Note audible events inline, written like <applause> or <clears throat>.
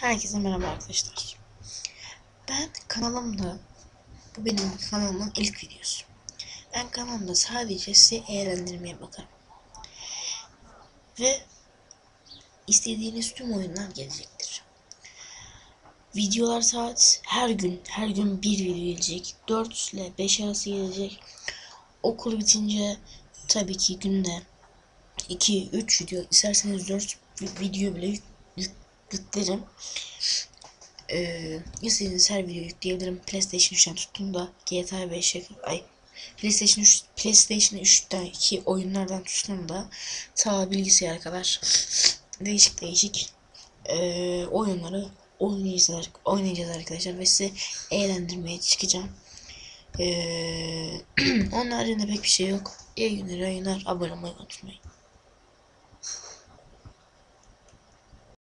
Herkese merhaba arkadaşlar. Ben kanalımda, bu benim kanalımın ilk videosu. Ben kanalımda sadece size eğlendirmeye bakarım. Ve istediğiniz tüm oyunlar gelecektir. Videolar saat her gün, her gün bir video gelecek. 4 ile 5 arası gelecek. Okul bitince tabii ki günde 2-3 video, isterseniz 4 video bile yüklerim. Ee, istediğiniz her video yükleyebilirim. PlayStation 3'ten tuttum da GTA 5'e ay PlayStation 3 PlayStation 3'teki oyunlardan tuttum da ta bilgisayara kadar değişik değişik ee, oyunları oynayacağız, oynayacağız arkadaşlar ve sizi eğlendirmeye çıkacağım. Ee, <clears throat> onun haricinde pek bir şey yok. İyi günler, iyi. Abone olmayı unutmayın.